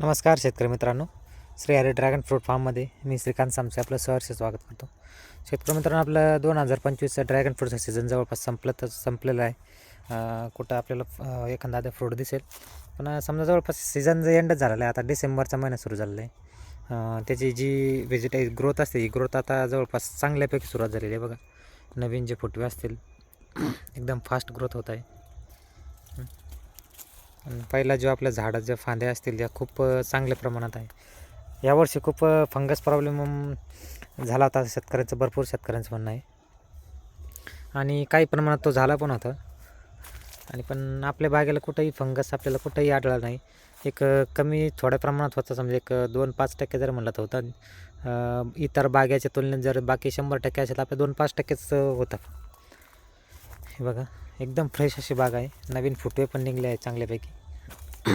नमस्कार शेतकरी मित्रांनो. श्री हरे ड्रॅगन फ्रूट फार्ममध्ये मी श्रीकांत सामसे आपलं सहर्ष स्वागत करतो. शेतकरी मित्रांनो आपलं दोन हजार पंचवीसचं ड्रॅगन फ्रूटचं सीझन जवळपास संपलं तर संपलेलं आहे. कुठं आपल्याला एखादा फ्रूट दिसेल. पण समजा जवळपास सीझन एंडच झालेला आहे आता डिसेंबरचा महिना सुरू झालेला आहे. त्याची जी व्हेजिटे ग्रोथ असते ही ग्रोथ आता जवळपास चांगल्यापैकी सुरुवात झालेली आहे बघा. नवीन जे फुटवे असतील एकदम फास्ट ग्रोथ होत आहे. पहिला जो आपल्या झाडाच्या ज्या फांद्या असतील त्या खूप चांगल्या प्रमाणात आहे. यावर्षी खूप फंगस प्रॉब्लेम झाला होता. शेतकऱ्यांचं भरपूर शेतकऱ्यांचं म्हणणं आहे. आणि काही प्रमाणात तो झाला पण होता. आणि पण आपल्या बागेला कुठंही फंगस आपल्याला कुठंही आढळला नाही. एक कमी थोड्या प्रमाणात होता. समजा एक दोन पाच टक्के जर म्हणलं तर होता. इतर बागेच्या तुलनेत जर बाकी शंभर टक्के असेल तर आपल्या दोन पाच टक्केच अ, होता. हे बघा एकदम फ्रेश अशी बाग आहे. नवीन फुटवे पण निघले आहे चांगल्यापैकी.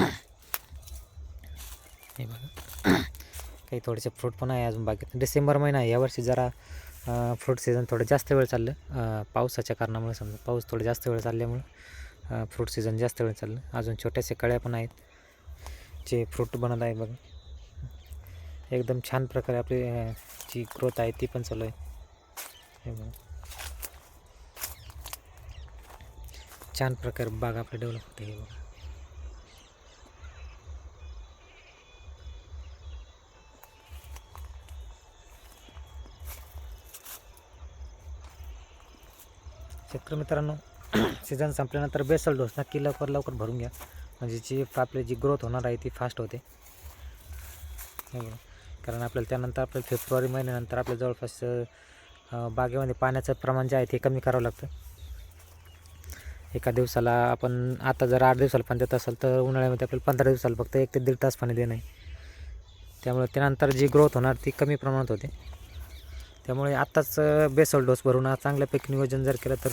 हे बघा. काही थोडेसे फ्रूट पण आहे अजून बागेत डिसेंबर महिना आहे. यावर्षी जरा फ्रूट सीझन थोडं जास्त वेळ चाललं. पावसाच्या कारणामुळे समजा पाऊस थोडं जास्त वेळ चालल्यामुळे फ्रूट सीझन जास्त वेळ चाललं. अजून छोट्याशा कळ्या पण आहेत. जे फ्रूट बनत आहे बघा. एकदम छान प्रकारे आपली जी ग्रोथ आहे ती पण चालू आहे. हे बघा. छान प्रकारे बाग आपली डेव्हलप होते हे बघा. शेतकरी मित्रांनो सीझन संपल्यानंतर बेसल डोस नक्की लवकर लवकर भरून घ्या. म्हणजे जी आपली जी ग्रोथ होणार आहे ती फास्ट होते. कारण आपल्याला त्यानंतर आपल्याला फेब्रुवारी महिन्यानंतर आपल्या जवळपास बागेमध्ये पाण्याचं प्रमाण जे आहे ते कमी करावं लागतं. एका दिवसाला आपण आता जर आठ दिवसाला पाणी देत असेल तर उन्हाळ्यामध्ये आपल्याला पंधरा दिवसाला फक्त एक ते दीड तास पाणी देणं आहे. त्यामुळे त्यानंतर जी ग्रोथ होणार ती कमी प्रमाणात होते. त्यामुळे आत्ताच बेसल डोस भरून चांगल्यापैकी नियोजन जर केलं तर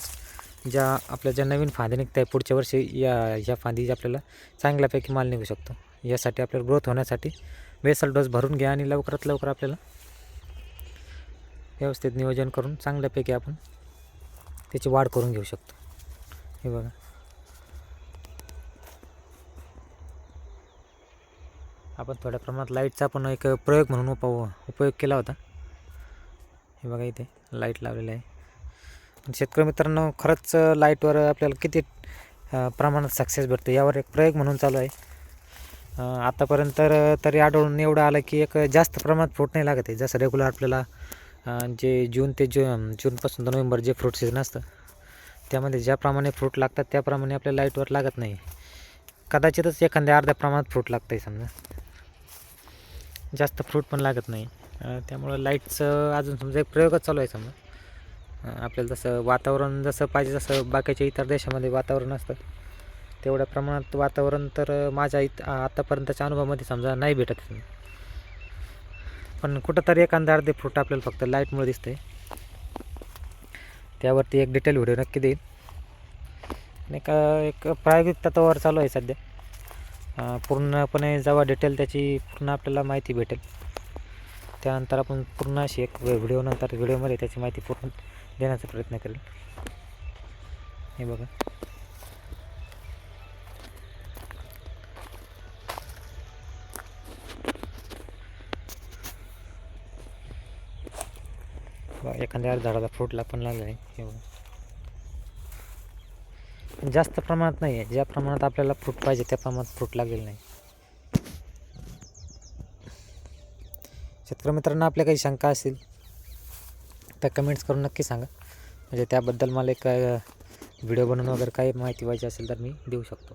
ज्या आपल्या ज्या नवीन फांदी निघत आहे पुढच्या वर्षी या ह्या फांदी आपल्याला चांगल्यापैकी माल निघू शकतो. यासाठी आपल्याला ग्रोथ होण्यासाठी बेसल डोस भरून घ्या आणि लवकरात लवकर आपल्याला व्यवस्थित नियोजन करून चांगल्यापैकी आपण त्याची वाढ करून घेऊ शकतो. हे बघा. आपण थोड्या प्रमाणात लाईटचा पण एक प्रयोग म्हणून उप उपयोग केला होता. हे बघा इथे लाइट लावलेलं आहे. शेतकरी मित्रांनो खरंच लाईटवर आपल्याला किती प्रमाणात सक्सेस भेटतो यावर एक प्रयोग म्हणून चालू आहे. आतापर्यंत तरी आढळून एवढं आलं की एक जास्त प्रमाणात फ्रूट नाही लागत आहे. जसं रेग्युलर आपल्याला जे जून ते जू जूनपासून तर नोव्हेंबर जे फ्रूट सीझन असतं त्यामध्ये ज्याप्रमाणे फ्रूट लागतात त्याप्रमाणे आपल्या लाईटवर लागत नाही. कदाचितच एखाद्या अर्ध्या प्रमाणात फ्रूट लागतं आहे समजा. जास्त फ्रूट पण लागत नाही. त्यामुळं लाईटचं अजून समजा एक प्रयोगच चालू आहे समजा. आपल्याला जसं वातावरण जसं पाहिजे जसं बाकीच्या इतर देशामध्ये वातावरण असतं. तेवढ्या प्रमाणात वातावरण तर माझ्या इत आत्तापर्यंतच्या आतापर्यंतच्या अनुभवामध्ये समजा नाही भेटत. पण कुठंतरी एखादा अर्धे फ्रूट आपल्याला फक्त लाईटमुळे आहे त्यावरती एक डिटेल व्हिडिओ नक्की देईल आणि का एक प्रायोगिक तत्वावर चालू आहे सध्या. पूर्णपणे जेव्हा डिटेल त्याची पूर्ण आपल्याला माहिती भेटेल त्यानंतर आपण पूर्ण अशी एक व्हिडिओ नंतर व्हिडिओमध्ये त्याची माहिती पूर्ण देण्याचा प्रयत्न करेल. हे बघा. एखाद्या झाडाला फ्रूटला पण लागलं आहे हे जास्त प्रमाणात नाही आहे ज्या प्रमाणात आपल्याला फ्रूट पाहिजे त्या प्रमाणात फ्रूट लागलेलं नाही. शेतकरी मित्रांना आपल्या काही शंका असतील तर कमेंट्स करून नक्की सांगा. म्हणजे त्याबद्दल मला एक व्हिडिओ बनवून वगैरे काही माहिती पाहिजे असेल तर मी देऊ शकतो.